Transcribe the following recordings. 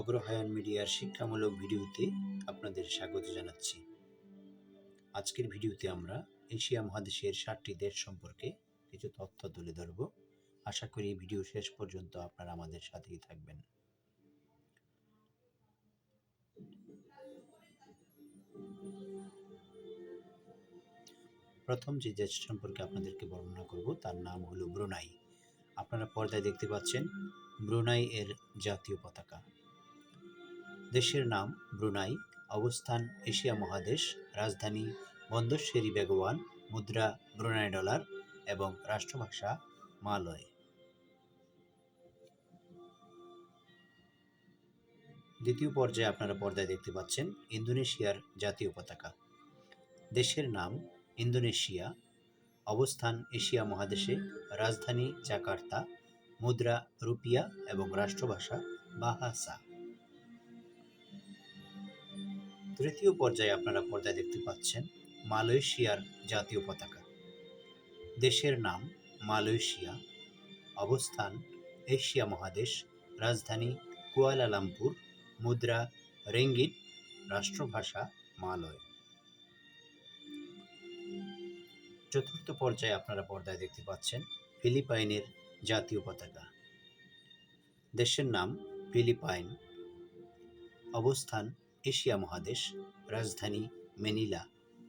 অগ্রহায়ণ মিডিয়ার শিক্ষামূলক ভিডিওতে আপনাদের স্বাগত জানাচ্ছি। আজকের ভিডিওতে আমরা এশিয়া মহাদেশের ষাটটি দেশ সম্পর্কে কিছু তথ্য তুলে ধরব। আশা করি ভিডিও শেষ পর্যন্ত আপনারা আমাদের সাথেই থাকবেন। প্রথম যে দেশ সম্পর্কে আপনাদেরকে বর্ণনা করব, তার নাম হলো ব্রুনাই। আপনারা পর্দায় দেখতে পাচ্ছেন, ব্রুনাই এর জাতীয় পতাকা। দেশের নাম ব্রুনাই, অবস্থান এশিয়া মহাদেশ, রাজধানী বন্দর শেরি বেগওয়ান, মুদ্রা ব্রুনাই ডলার এবং রাষ্ট্রভাষা মালয়। দ্বিতীয় পর্যায়ে আপনারা পর্দায় দেখতে পাচ্ছেন ইন্দোনেশিয়ার জাতীয় পতাকা। দেশের নাম ইন্দোনেশিয়া, অবস্থান এশিয়া মহাদেশে রাজধানী জাকার্তা, মুদ্রা রুপিয়া এবং রাষ্ট্রভাষা বাহাসা। তৃতীয় পর্যায়ে আপনারা পর্দায় দেখতে পাচ্ছেন মালয়েশিয়ার জাতীয় পতাকা। দেশের নাম মালয়েশিয়া। অবস্থান এশিয়া মহাদেশ। রাজধানী কুয়ালালামপুর। মুদ্রা রেঙ্গিট রাষ্ট্রভাষা মালয়। চতুর্থ পর্যায়ে আপনারা পর্দায় দেখতে পাচ্ছেন ফিলিপাইনের জাতীয় পতাকা। দেশের নাম ফিলিপাইন। অবস্থান এশিয়া মহাদেশ, রাজধানী মেনিলা,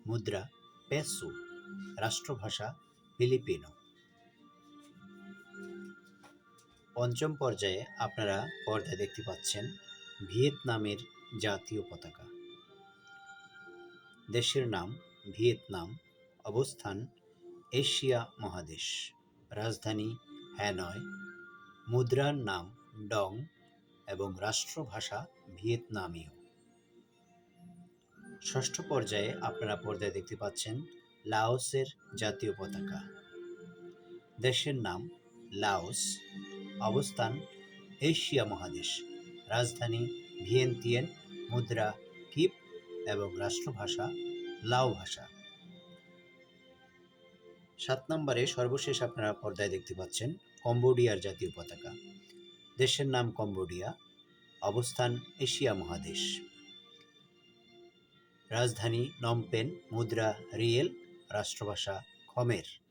মুদ্রা, পেসো, রাষ্ট্রভাষা, ফিলিপিনো। পঞ্চম পর্যায়ে আপনারা পর্দায় দেখতে পাচ্ছেন ভিয়েতনামের জাতীয় পতাকা। দেশের নাম ভিয়েতনাম, অবস্থান এশিয়া মহাদেশ, রাজধানী হ্যানয়। মুদ্রার নাম ডং এবং রাষ্ট্রভাষা ভিয়েতনামীয়। ষষ্ঠ পর্যায়ে আপনারা পর্দায় দেখতে পাচ্ছেন লাওসের জাতীয় পতাকা। দেশের নাম লাওস, অবস্থান এশিয়া মহাদেশ। রাজধানী ভিয়েন্তিয়ান, মুদ্রা কিপ এবং রাষ্ট্রভাষা লাও ভাষা। সাত নম্বরে সর্বশেষ আপনারা পর্দায় দেখতে পাচ্ছেন কম্বোডিয়ার জাতীয় পতাকা। দেশের নাম কম্বোডিয়া, অবস্থান এশিয়া মহাদেশ। রাজধানী নমপেন মুদ্রা রিয়েল রাষ্ট্রভাষা খমের।